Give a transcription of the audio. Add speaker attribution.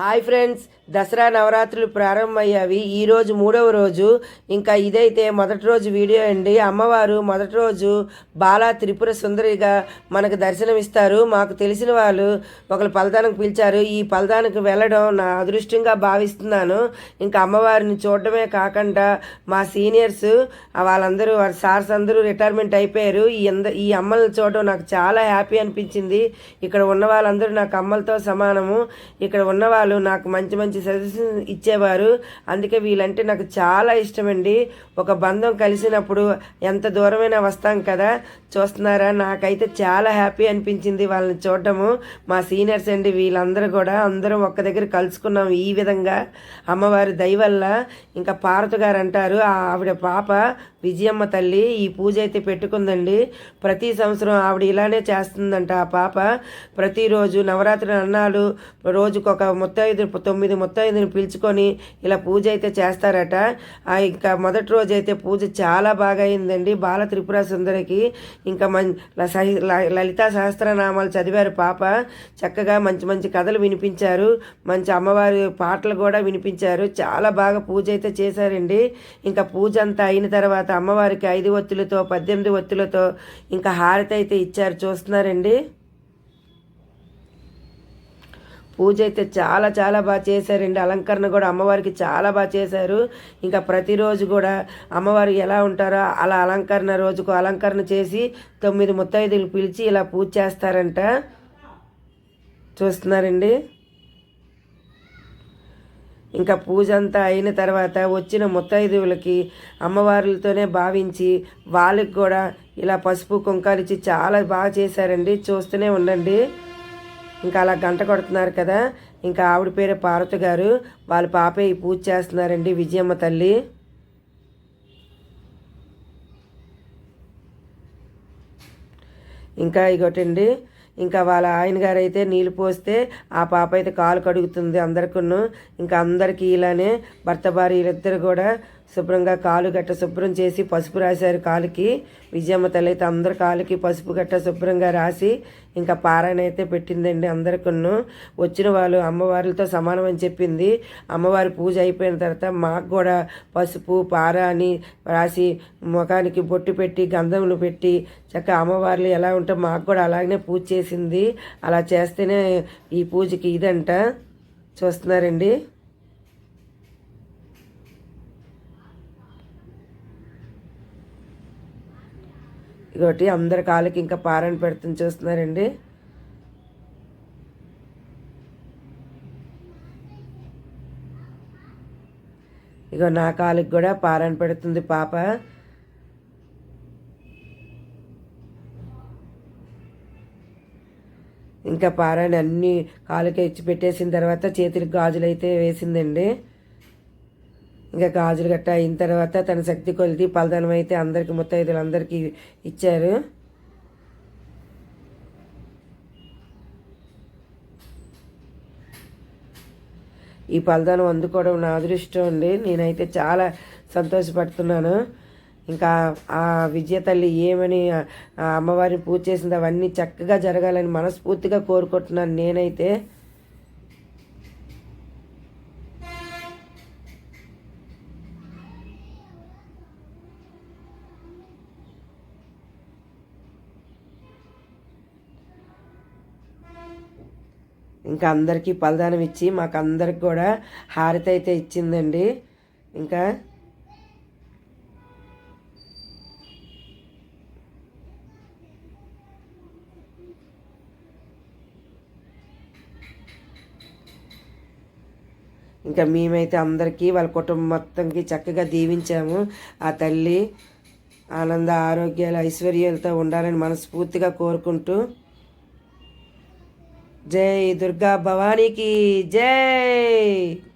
Speaker 1: Hi friends Dasara నవరాత్రులు ప్రారంభమయ్యావి. ఈరోజు మూడవ రోజు. ఇంకా ఇదైతే మొదటి రోజు వీడియో అండి. అమ్మవారు మొదటి రోజు బాలా త్రిపుర సుందరిగా మనకు దర్శనమిస్తారు. మాకు తెలిసిన వాళ్ళు ఒకరు పలదానికి పిలిచారు. ఈ పలదానికి వెళ్ళడం నా అదృష్టంగా భావిస్తున్నాను. ఇంకా అమ్మవారిని చూడడమే కాకుండా మా సీనియర్స్ వాళ్ళందరూ వారి సార్స్ అందరూ రిటైర్మెంట్ అయిపోయారు. ఈ అంద ఈ అమ్మల్ని చూడడం నాకు చాలా హ్యాపీ అనిపించింది. ఇక్కడ ఉన్న వాళ్ళందరూ నాకు అమ్మలతో సమానము. ఇక్కడ ఉన్న వాళ్ళు నాకు మంచి మంచి సజెషన్ ఇచ్చేవారు. అందుకే వీళ్ళంటే నాకు చాలా ఇష్టమండి. ఒక బంధం కలిసినప్పుడు ఎంత దూరమైనా వస్తాం కదా చూస్తున్నారా? నాకైతే చాలా హ్యాపీ అనిపించింది వాళ్ళని చూడటము మా సీనియర్స్ అండి వీళ్ళందరూ కూడా అందరం ఒక్క దగ్గర కలుసుకున్నాం ఈ విధంగా. అమ్మవారి దయవల్ల ఇంకా పార్వతి గారు అంటారు ఆ ఆవిడ పాప విజయమ్మ తల్లి ఈ పూజ అయితే పెట్టుకుందండి. ప్రతి సంవత్సరం ఆవిడ ఇలానే చేస్తుందంట ఆ పాప. ప్రతిరోజు నవరాత్రి అన్నాలు రోజుకొక ముత్తైదుని తొమ్మిది ముత్తైదుని పిలుచుకొని ఇలా పూజ అయితే చేస్తారట. ఇంకా మొదటి రోజు అయితే పూజ చాలా బాగా అయిందండి. బాల త్రిపుర సుందరికి ఇంకా మం లలితా సహస్రనామాలు చదివారు పాప. చక్కగా మంచి మంచి కథలు వినిపించారు. మంచి అమ్మవారి పాటలు కూడా వినిపించారు. చాలా బాగా పూజ అయితే చేశారండి. ఇంకా పూజ అంతా అయిన తర్వాత అమ్మవారికి ఐదు ఒత్తులతో పద్దెనిమిది ఒత్తులతో ఇంకా హారతి అయితే ఇచ్చారు. చూస్తున్నారండి? పూజ అయితే చాలా చాలా బాగా చేశారండి అలంకరణ కూడా అమ్మవారికి చాలా బాగా చేశారు. ఇంకా ప్రతిరోజు కూడా అమ్మవారు ఎలా ఉంటారో అలా అలంకరణ రోజుకు అలంకరణ చేసి తొమ్మిది ముత్తైదులు పిలిచి ఇలా పూజ చేస్తారంట. చూస్తున్నారండి? ఇంకా పూజ అంతా అయిన తర్వాత వచ్చిన ముత్తైదువులకి అమ్మవారులతోనే భావించి వాళ్ళకి కూడా ఇలా పసుపు కుంకాలు ఇచ్చి చాలా బాగా చేశారండి. చూస్తూనే ఉండండి. ఇంకా అలా గంట కొడుతున్నారు కదా. ఇంకా ఆవిడ పేరు పార్వతి గారు. వాళ్ళ పాపే ఈ పూజ చేస్తున్నారండి విజయమ్మ తల్లి. ఇంకా ఇగోటండి. ఇంకా వాళ్ళ ఆయన గారు అయితే నీళ్ళు పోస్తే ఆ పాప అయితే కాలు కడుగుతుంది అందరికీ ఇంకా అందరికీ ఇలానే భర్త భార్య వీళ్ళిద్దరు కూడా శుభ్రంగా కాలు గట్ట శుభ్రం చేసి పసుపు రాశారు కాలుకి. విజయమ్మ తల్లి అయితే కాలుకి పసుపు గట్ట శుభ్రంగా రాసి ఇంకా పారాయణ అయితే పెట్టిందండి అందరికను. వచ్చిన వాళ్ళు అమ్మవారితో సమానం అని చెప్పింది. అమ్మవారి పూజ అయిపోయిన తర్వాత మాకు కూడా పసుపు పార అని రాసి ముఖానికి బొట్టు పెట్టి గంధములు పెట్టి చక్కగా అమ్మవార్లు ఎలా ఉంటే మాకు కూడా అలాగనే పూజ చేసింది. అలా చేస్తేనే ఈ పూజకి ఇదంట. చూస్తున్నారండి. ఇదొకటి అందరి కాళ్ళకి ఇంకా పారాయణ పెడుతుంది చూస్తున్నారండి. ఇగో నా కాలికి కూడా పారాయణ పెడుతుంది పాప. ఇంకా పారాయణ అన్ని కాలుకి ఇచ్చి పెట్టేసిన తర్వాత చేతులకు గాజులు అయితే వేసిందండి. ఇంకా గాజులు గట్ట అయిన తర్వాత తన శక్తి కొలిది పలదనం అయితే అందరికి ముత్తైదులు అందరికీ ఇచ్చారు. ఈ పలదానం అందుకోవడం నా అదృష్టం అండి. నేనైతే చాలా సంతోషపడుతున్నాను. ఇంకా ఆ విజయ తల్లి ఏమని ఆ అమ్మవారిని పూజ చేసింది అవన్నీ చక్కగా జరగాలని మనస్ఫూర్తిగా కోరుకుంటున్నాను నేనైతే. ఇంకా అందరికీ పలదానం ఇచ్చి మాకు అందరికి కూడా హారతి అయితే ఇచ్చిందండి. ఇంకా ఇంకా మేమైతే అందరికీ వాళ్ళ కుటుంబం మొత్తంకి చక్కగా దీవించాము. ఆ తల్లి ఆనంద ఆరోగ్యాలు ఐశ్వర్యాలతో ఉండాలని మనస్ఫూర్తిగా కోరుకుంటూ जय दुर्गा भवानी की जय।